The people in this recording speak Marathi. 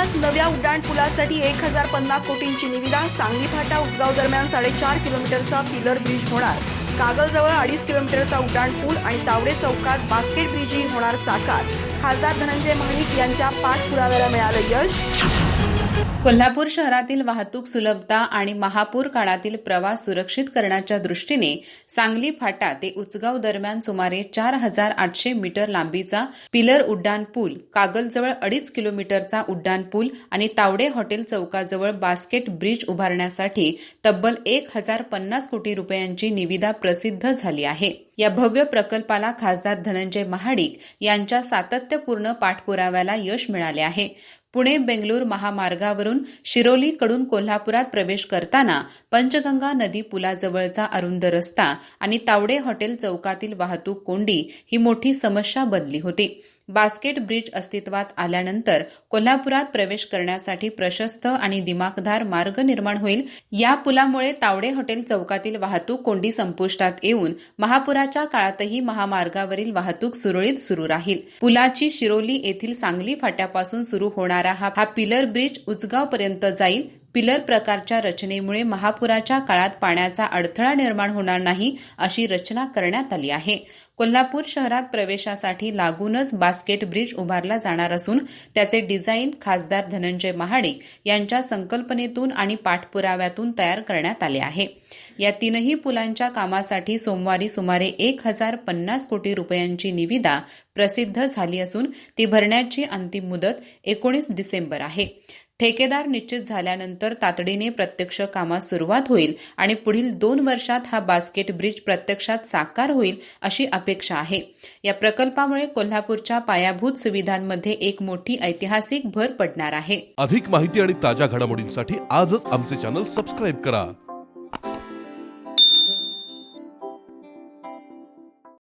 कोल्हापुरात नव्या उड्डाणपुलासाठी एक हजार पन्नास कोटींची निविदा सांगली फाटा उपगाव दरम्यान साडेचार किलोमीटरचा पिलर ब्रिज होणार. कागलजवळ अडीच किलोमीटरचा उड्डाणपूल आणि तावडे चौकात बास्केट ब्रिजही होणार साकार. खासदार धनंजय महाडिक यांच्या पाठपुराव्याला मिळालं यश. कोल्हापूर शहरातील वाहतूक सुलभता आणि महापूर काळातील प्रवास सुरक्षित करण्याच्या दृष्टीने सांगली फाटा ते उचगाव दरम्यान सुमारे चार हजार आठशे मीटर लांबीचा पिलर उड्डाण पूल कागलजवळ अडीच किलोमीटरचा उड्डाण पूल आणि तावडे हॉटेल चौकाजवळ बास्केट ब्रिज उभारण्यासाठी तब्बल एक हजार पन्नास कोटी रुपयांची निविदा प्रसिद्ध झाली आहे. या भव्य प्रकल्पाला खासदार धनंजय महाडिक यांच्या सातत्यपूर्ण पाठपुराव्याला यश मिळाले आहे. पुणे बेंगलोर महामार्गावरून शिरोलीकडून कोल्हापुरात प्रवेश करताना पंचगंगा नदी पुलाजवळचा अरुंद रस्ता आणि तावडे हॉटेल चौकातील वाहतूक कोंडी ही मोठी समस्या बनली होती. बास्केट ब्रिज अस्तित्वात आल्यानंतर कोल्हापुरात प्रवेश करण्यासाठी प्रशस्त आणि दिमाखदार मार्ग निर्माण होईल. या पुलामुळे तावडे हॉटेल चौकातील वाहतूक कोंडी संपुष्टात येऊन महापुराच्या काळातही महामार्गावरील वाहतूक सुरळीत सुरू राहील. पुलाची शिरोली येथील सांगली फाट्यापासून सुरू होणारा हा हा पिलर ब्रिज उचगाव पर्यंत जाईल. पिलर प्रकारच्या रचनेमुळे महापुराच्या काळात पाण्याचा अडथळा निर्माण होणार नाही अशी रचना करण्यात आली आहे. कोल्हापूर शहरात प्रवेशासाठी लागूनच बास्केट ब्रिज उभारला जाणार असून त्याचे डिझाईन खासदार धनंजय महाडिक यांच्या संकल्पनेतून आणि पाठपुराव्यातून तयार करण्यात आले आहे. या तीनही पुलांच्या कामासाठी सोमवारी सुमारे एक हजार पन्नास कोटी रुपयांची निविदा प्रसिद्ध झाली असून ती भरण्याची अंतिम मुदत एकोणीस डिसेंबर आहे. ठेकेदार निश्चित झाल्यानंतर तातडीने प्रत्यक्ष कामास सुरुवात होईल आणि पुढील दोन वर्षात हा बास्केट ब्रिज प्रत्यक्षात साकार होईल अशी अपेक्षा आहे. या प्रकल्पामुळे कोल्हापूरच्या पायाभूत सुविधांमध्ये एक मोठी ऐतिहासिक भर पडणार आहे. अधिक माहिती आणि ताज्या घडामोडींसाठी आजच आमचे चॅनल सबस्क्राईब करा.